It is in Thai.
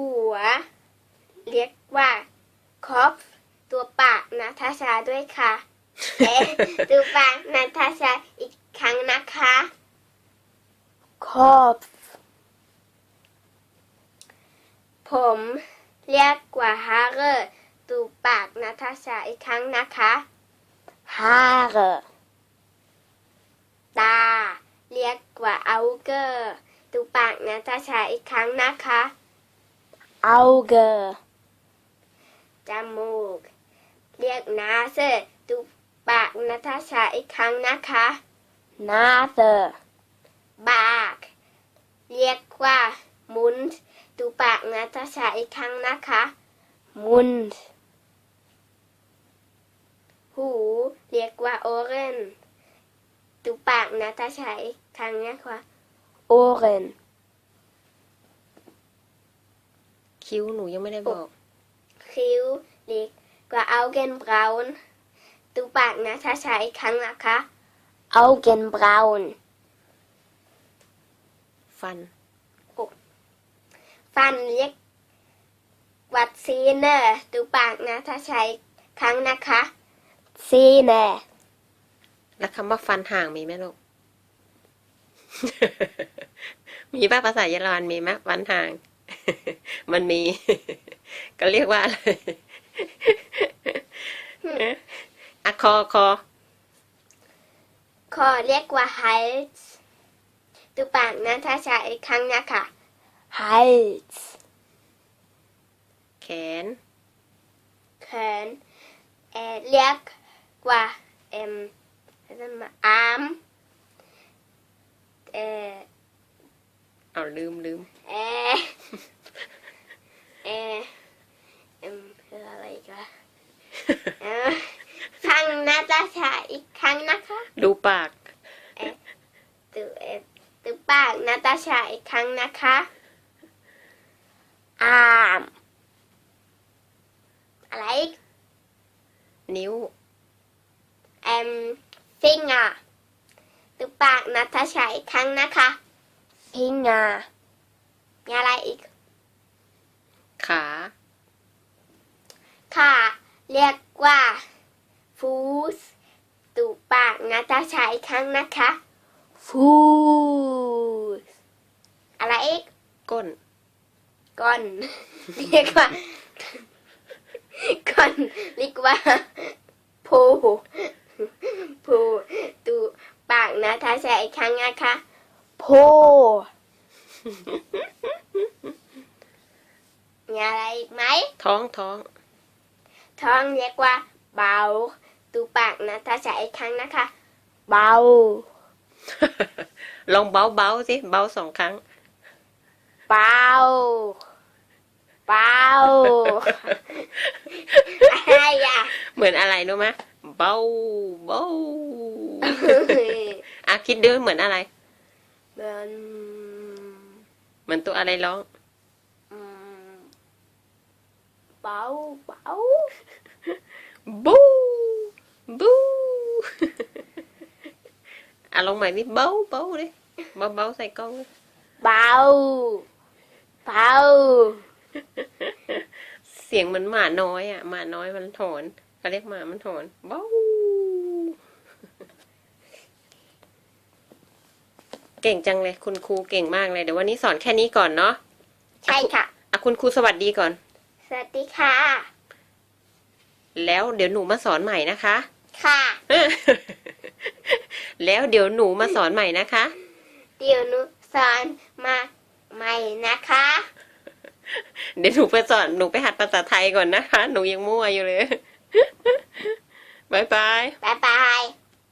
หัว เรียกว่าคอฟตัวปากนาทาชาด้วยค่ะเอ๊ะตัวปากนาทาชาอีกครั้งนะคะ Kopf, ผมเรียกว่าฮาร์เรตูปากนาทาชาอีกครั้งนะคะ Haare, ตา เรียกว่าเอาเกอร์ตูปากนาทาชาอีกครั้งนะคะ Auge, จมูกเรียกนาเซอร์ตูปากนาทาชาอีกครั้งนะคะ Nase, บาก เรียกว่ามุนตูปากนาทาชาอีกครั้งนะคะ Mund, หู เรียกว่าโอเรนตูปากนาทาชาอีกครั้งนะคะ Ohren, คิ้วหนูยังไม่ได้บอก คิ้วเรียกว่าเอาเกนบราวน์ตูปากนาทาชาอีกครั้งนะคะ Augenbrauen, ฟัน ฟันเรียกวัดซีเนอร์ตูปากนาทาชาอีกครั้งนะคะ Zähne, แล้วคำว่าฟันห่างมีไหมลูก มีป่ะภาษาเยอรมันมีไหมฟันห่าง มันมี ก็เรียกว่าอะไรอะคอคอ คอเรียกว่า Hals ตูปากนาทาชาอีกครั้งนะคะ Hals, แขน แขนเอ่อเรียกว่าเอ็มอะไรมาอาร์มเอ่อเอาลืมลืมเอ่อเอ่อเอ็มคืออะไรอีกันเอ่อฟังนาตาชาอีกค รั้งนะคะ ดูปากตูเอ่อตูปากนาตาชาอีกครั้งนะคะ Arm, อะไรอีกนิ้วเอ็มฟิงอะตูปากนาตาชาอีกครั้งนะคะ Finger, มีอะไรอีก ขา ค่ะ เรียกว่าฟูสตูปาก นาตาชาอีกครั้งนะคะ Fuß, อะไรอีกก้นก้อนเรียกว่าก้อนเรียกว่าพูพูตูปากนาตาชาอีกครั้งนะคะ Po, มีอะไรอีกไหมท้องท้องท้องเรียกว่าเบา ตูปากนาตาชาอีกครั้งนะคะ Bau, ลองเบาเบาๆสิ เบาสองครั้ง Bau, Bau, อะไรอะ เหมือนอะไรรู้ไหมเบา เบา อะคิดดูเหมือนอะไร เหมือนเหมือนตัวอะไรร้องอืมเบา เบา บูบู อะลองใหม่นี่เบาเบาเลยเบาเบาใส่กล้องเลย Bau, Bau, เสียงเหมือนหมาน้อยอะหมาน้อยมันถอนเขาเรียกหมามันถอนเบาเก่งจังเลยคุณครูเก่งมากเลยเดี๋ยววันนี้สอนแค่นี้ก่อนเนาะใช่ค่ะ อะคุณครูสวัสดีก่อน สวัสดีค่ะ แล้วเดี๋ยวหนูมาสอนใหม่นะคะ ค่ะ แล้วเดี๋ยวหนูมาสอนใหม่นะคะ เดี๋ยวหนูสอนมาใหม่นะคะ เดี๋ยวหนูไปสอนหนูไปหัดภาษาไทยก่อนนะคะ หนูยังมั่วอยู่เลยบายบายบ๊ายบาย